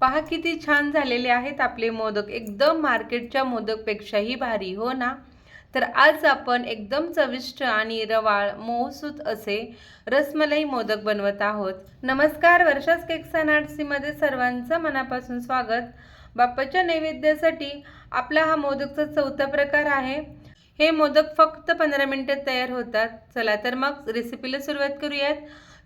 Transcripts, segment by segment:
पहा किती छान झालेले आहेत आपले मोदक. एकदम मार्केटच्या मोदकपेक्षाही भारी हो ना? तर आज आपण एकदम चविष्ट आणि रवाळ मोहसूत असे रसमलाई मोदक बनवत आहोत. नमस्कार वर्षास केक्स अँड आर्ट्सीमध्ये सर्वांचं मनापासून स्वागत. बाप्पाच्या नैवेद्यासाठी आपला हा मोदकचा चौथा प्रकार आहे. हे मोदक फक्त पंधरा मिनटात तयार होतात. चला तर मग रेसिपीला सुरुवात करूयात.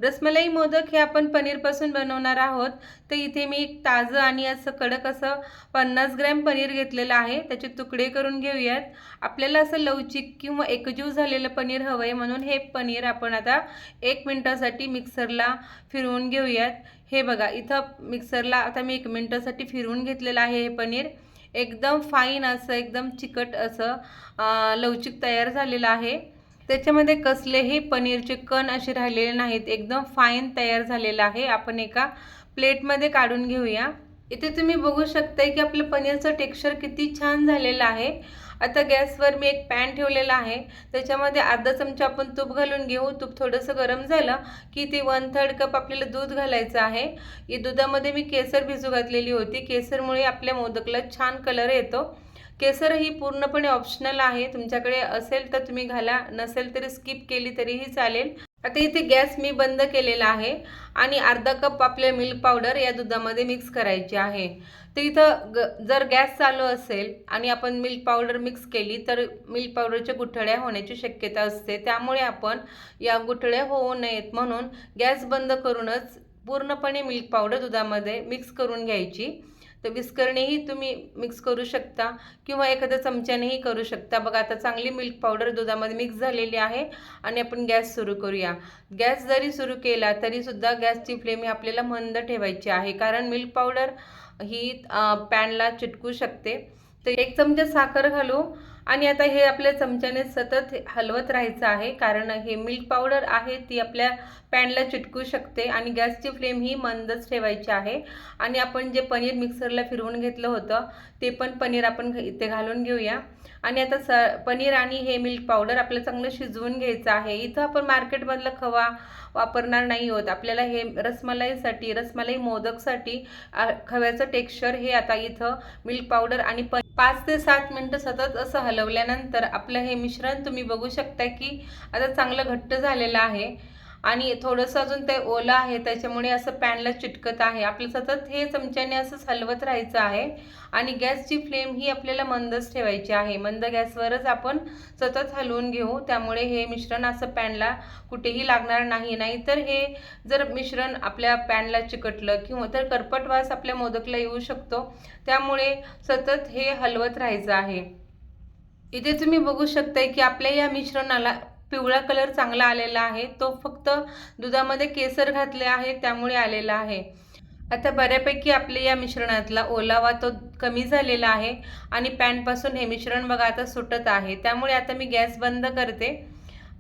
रसमलाई मोदक हे आपण पनीरपासून बनवणार आहोत. तर इथे मी एक ताजं आणि असं कडक असं पन्नास ग्रॅम पनीर घेतलेलं आहे. त्याचे तुकडे करून घेऊयात. आपल्याला असं लवचिक किंवा एकजीव झालेलं पनीर हवं आहे म्हणून हे पनीर आपण आता एक मिनटासाठी मिक्सरला फिरवून घेऊयात. हे बघा इथं मिक्सरला आता मी एक मिनटासाठी फिरवून घेतलेलं आहे हे पनीर. एकदम फाईन असं एकदम चिकट असं लवचिक तयार झालेलं आहे. त्याच्यामध्ये कसलेही पनीरचे कण असे राहिलेले नाहीत. एकदम फाईन तयार झालेलं आहे. आपण एका प्लेटमध्ये काढून घेऊया. इथे तुम्ही बघू शकताय की आपलं पनीरचं टेक्स्चर किती छान झालेलं आहे. आता गॅसवर मी एक पॅन ठेवलेला आहे. त्याच्यामध्ये अर्धा चमचा आपण तूप घालून घेऊ. तूप थोडंसं गरम झालं की ते वन थर्ड कप आपल्याला दूध घालायचं आहे. या दुधामध्ये मी केसर भिजू घातलेली होती. केसरमुळे आपल्या मोदकला छान कलर येतो. केसर ही पूर्णपणे ऑप्शनल आहे. तुमच्याकडे असेल तर तुम्ही घाला. नसेल तरी स्किप केली तरीही चालेल. आता इथे गॅस मी बंद केलेला आहे आणि अर्धा कप आपले मिल्क पावडर या दुधामध्ये मिक्स करायची आहे. तर इथं ग जर गॅस चालू असेल आणि आपण मिल्क पावडर मिक्स केली तर मिल्क पावडरच्या गुठळ्या होण्याची शक्यता असते. त्यामुळे आपण या गुठळ्या होऊ नयेत म्हणून गॅस बंद करूनच पूर्णपणे मिल्क पावडर दुधामध्ये मिक्स करून घ्यायची. तर विस्करणेही तुम्ही मिक्स करू शकता किंवा एखाद्या चमच्यानेही करू शकता. बघा आता चांगली मिल्क पावडर दुधामध्ये मिक्स झालेली आहे आणि आपण गॅस सुरू करूया. गॅस जरी सुरू केला तरीसुद्धा गॅसची फ्लेम ही आपल्याला मंद ठेवायची आहे. कारण मिल्क पावडर ही पॅनला चिटकू शकते. तर एक चमचा साखर घालू. आणि आता हे आपल्या चमच्याने सतत हलवत राहायचं आहे कारण हे मिल्क पावडर आहे ती आपल्या पॅनला चिटकू शकते आणि गॅसची फ्लेम ही मंदच ठेवायची आहे. आणि आपण जे पनीर मिक्सरला फिरवून घेतलं होतं ते पण पनीर आपण घ- इथे घालून घेऊया. आणि आता स पनीर आणि हे मिल्क पावडर आपल्याला चांगलं शिजवून घ्यायचं आहे. इथं आपण मार्केटमधला खवा वापरणार नाही होत आपल्याला हे रसमलाईसाठी रसमलाई मोदकसाठी खव्याचं टेक्स्चर हे आता इथं मिल्क पावडर आणि पाच ते सात मिनटं सतत असं हलवल्यानंतर आपलं हे मिश्रण तुम्ही बघू शकता की आता चांगलं घट्ट झालेलं आहे. आणि थोडंसं अजून ते ओलं आहे त्याच्यामुळे असं पॅनला चिटकत आहे. आपलं सतत हे चमच्याने असंच हलवत राहायचं आहे. आणि गॅसची फ्लेम ही आपल्याला मंदच ठेवायची आहे. मंद गॅसवरच आपण सतत हलवून घेऊ. त्यामुळे हे मिश्रण असं पॅनला कुठेही लागणार नाही. नाहीतर हे जर मिश्रण आपल्या पॅनला चिकटलं किंवा तर करपट वास आपल्या मोदकला येऊ शकतो. त्यामुळे सतत हे हलवत राहायचं आहे. इथे तुम्ही बघू शकताय की आपल्या या मिश्रणाला पिवळा कलर चांगला आलेला आहे. तो फक्त दुधामध्ये केसर घातले आहे त्यामुळे आलेला आहे. आता बऱ्यापैकी आपल्या या मिश्रणातला ओलावा तो कमी झालेला आहे आणि पॅनपासून हे मिश्रण बघा आता सुटत आहे. त्यामुळे आता मी गॅस बंद करते.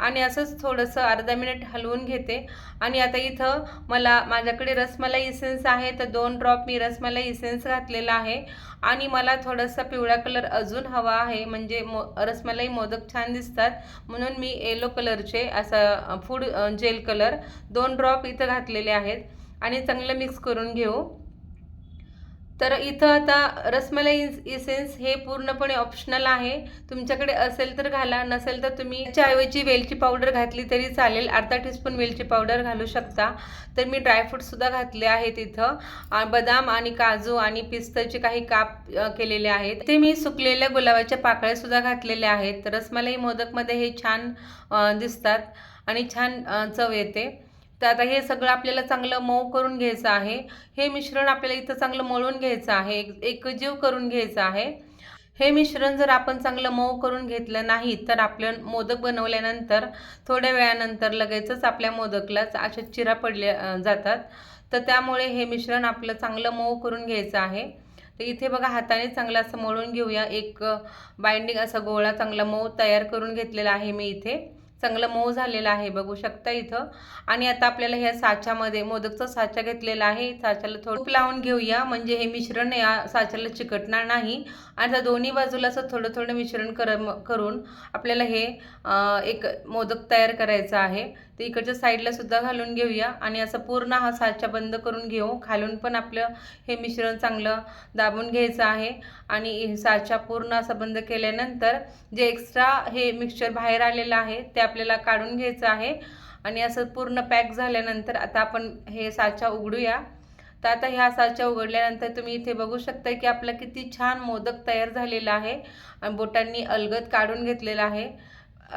आणि असंच थोडंसं अर्धा मिनिट हलवून घेते. आणि आता इथं मला माझ्याकडे रसमलाई इसेन्स आहे तर दोन ड्रॉप मी रसमलाई इसेन्स घातलेला आहे. आणि मला थोडासा पिवळा कलर अजून हवा आहे म्हणजे मो रसमलाई मोदक छान दिसतात. म्हणून मी येलो कलरचे असं फूड जेल कलर दोन ड्रॉप इथं घातलेले आहेत. आणि चांगलं मिक्स करून घेऊ. तर इथं आता रसमलाई इसेन्स हे पूर्णपणे ऑप्शनल आहे. तुमच्याकडे असेल तर घाला नसेल तर तुम्ही त्याच्याऐवजी वेलची पावडर घातली तरी चालेल. अर्धा टीस्पून वेलची पावडर घालू शकता. तर मी ड्रायफ्रूटसुद्धा घातले आहेत इथं. बदाम आणि काजू आणि पिस्ताचे काही काप केलेले आहेत. ते मी सुकलेल्या गुलाबाच्या पाकळ्यासुद्धा घातलेल्या आहेत. रसमलाई मोदकमध्ये हे छान दिसतात आणि छान चव येते. तर आता हे सगळं आपल्याला चांगलं मऊ करून घ्यायचं आहे. हे मिश्रण आपल्याला इथं चांगलं मळून घ्यायचं आहे. एक एकजीव करून घ्यायचं आहे. हे मिश्रण जर आपण चांगलं मऊ करून घेतलं नाही तर आपलं मोदक बनवल्यानंतर थोड्या वेळानंतर लगेचच आपल्या मोदकलाच अशा चिरा पडल्या जातात. तर त्यामुळे हे मिश्रण आपलं चांगलं मऊ करून घ्यायचं आहे. तर इथे बघा हाताने चांगलं असं मळून घेऊया. एक बाइंडिंग असा गोळा चांगला मऊ तयार करून घेतलेला आहे मी इथे. चांगलं मऊ झालेलं आहे बघू शकता इथं. आणि आता आपल्याला ह्या साच्यामध्ये मोदकचा साचा घेतलेला आहे. साच्याला थोडं लावून घेऊया. म्हणजे हे मिश्रण या साच्याला चिकटणार नाही. आणि त्या दोन्ही बाजूला असं थोडं थोडं मिश्रण कर करून आपल्याला हे एक मोदक तयार करायचं आहे. तर इकडच्या साईडला सुद्धा घालून घेऊया. आणि असं पूर्ण हा साचा बंद करून घेऊ. खालून पण आपलं हे मिश्रण चांगलं दाबून घ्यायचं आहे. आणि साचा पूर्ण असा बंद केल्यानंतर जे एक्स्ट्रा हे मिक्सचर बाहेर आलेलं आहे ते आपल्याला काढून घ्यायचं आहे. आणि असं पूर्ण पॅक झाल्यानंतर आता आपण हे साचा उघडूया. तर आता ह्या साचा उघडल्यानंतर तुम्ही इथे बघू शकता की आपला किती छान मोदक तयार झालेला आहे. आणि बोटांनी अलगद काढून घेतलेला आहे.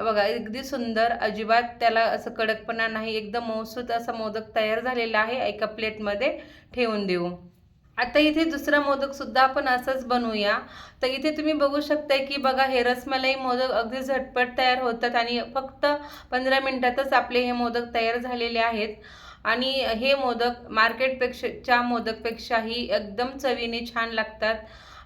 बघा अगदी सुंदर अजिबात त्याला असं कडकपणा नाही एकदम मौसूत असा मोदक तयार झालेला आहे एका प्लेटमध्ये ठेवून देऊ. आता इथे दुसरा मोदक सुद्धा आपण असंच बनवूया. तर इथे तुम्ही बघू शकता की बघा हे रसमलाई मोदक अगदी झटपट तयार होतात आणि फक्त पंधरा मिनटातच आपले हे मोदक तयार झालेले आहेत. आणि हे मोदक मार्केटपेक्षाच्या मोदकपेक्षाही एकदम चवीने छान लागतात.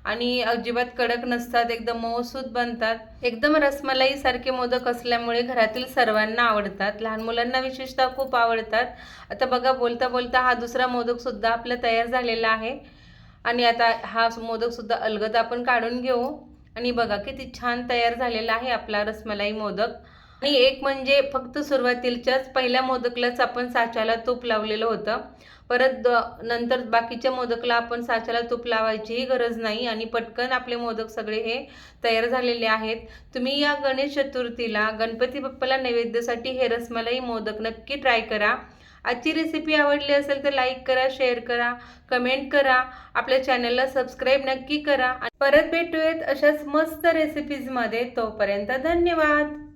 आणि अजिबात कडक नसतात एकदम मऊसूत बनतात. एकदम रसमलाई सारखे मोदक असल्यामुळे घरातील सर्वांना आवडतात. लहान मुलांना विशेषतः खूप आवडतात. आता बघा बोलता बोलता हा दुसरा मोदक सुद्धा आपला तयार झालेला आहे. आणि आता हा मोदक सुद्धा अलगद आपण काढून घेऊ. आणि बघा किती छान तयार झालेला आहे आपला रसमलाई मोदक. आणि एक म्हणजे फक्त सुरुवातीच्याच पहिल्या मोदकलाच आपण साच्याला तूप लावलेलं होतं. परत द- नंतर बाकीच्या मोदकला आपण साच्याला तूप लावायचीही गरज नाही आणि पटकन आपले मोदक सगळे हे तयार झालेले आहेत. तुम्ही या गणेश चतुर्थीला गणपती बाप्पाला नैवेद्यासाठी हे रसमलाई मोदक नक्की ट्राय करा. आजची रेसिपी आवडली असेल तर लाईक करा शेअर करा कमेंट करा. आपल्या चॅनलला सबस्क्राईब नक्की करा. आणि परत भेटूयात अशाच मस्त रेसिपीजमध्ये तोपर्यंत धन्यवाद!